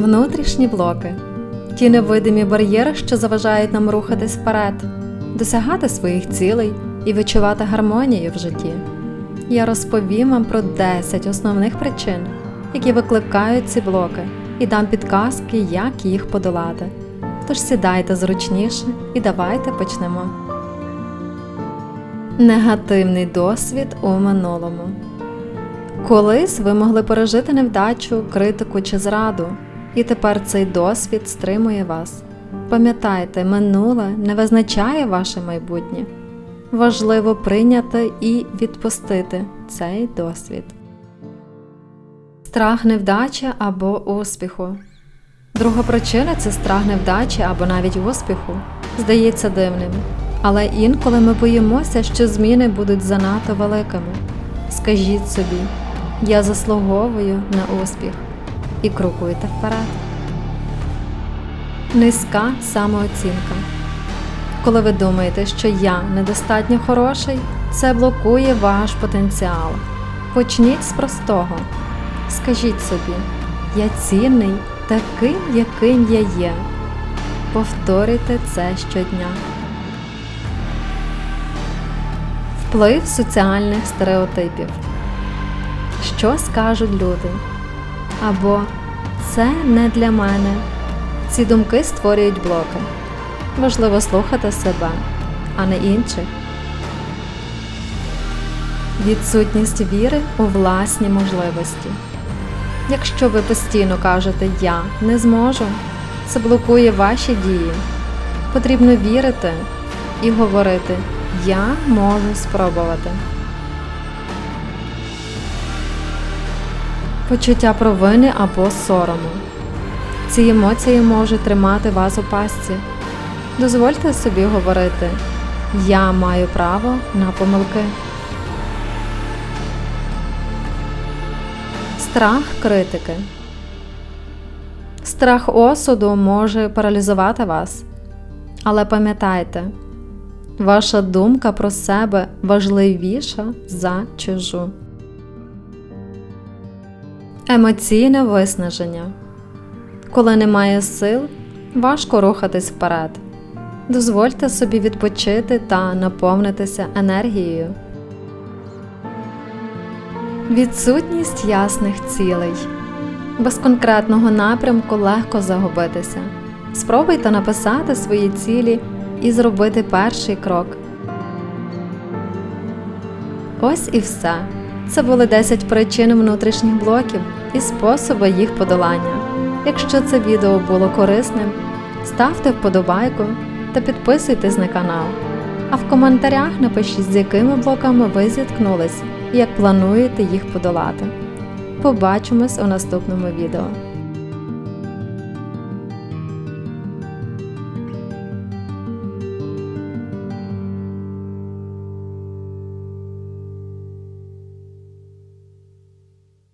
Внутрішні блоки ті невидимі бар'єри, що заважають нам рухатись вперед, досягати своїх цілей і відчувати гармонію в житті. Я розповім вам про 10 основних причин, які викликають ці блоки, і дам підказки, як їх подолати. Тож сідайте зручніше і давайте почнемо. Негативний досвід у минулому. Колись ви могли пережити невдачу, критику чи зраду, і тепер цей досвід стримує вас. Пам'ятайте, минуле не визначає ваше майбутнє. Важливо прийняти і відпустити цей досвід. Страх невдачі або успіху. Друга причина це страх невдачі або навіть успіху. Здається дивним. Але інколи ми боїмося, що зміни будуть занадто великими. Скажіть собі, я заслуговую на успіх і крокуйте вперед. Низька самооцінка. Коли ви думаєте, що я недостатньо хороший, це блокує ваш потенціал. Почніть з простого. Скажіть собі, я цінний таким, яким я є. Повторюйте це щодня. Вплив соціальних стереотипів. Що скажуть люди? Або це не для мене. Ці думки створюють блоки. Важливо слухати себе, а не інших. Відсутність віри у власні можливості. Якщо ви постійно кажете Я не зможу, це блокує ваші дії. Потрібно вірити і говорити Я можу спробувати. Почуття провини або сорому. Ці емоції можуть тримати вас у пастці. Дозвольте собі говорити Я маю право на помилки. Страх критики. Страх осуду може паралізувати вас. Але пам'ятайте, ваша думка про себе важливіша за чужу. Емоційне виснаження. Коли немає сил, важко рухатись вперед. Дозвольте собі відпочити та наповнитися енергією. Відсутність ясних цілей. Без конкретного напрямку легко загубитися. Спробуйте написати свої цілі і зробити перший крок. Ось і все. Це були 10 причин внутрішніх блоків і способи їх подолання. Якщо це відео було корисним, ставте вподобайку та підписуйтесь на канал. А в коментарях напишіть, з якими блоками ви зіткнулись і як плануєте їх подолати. Побачимось у наступному відео.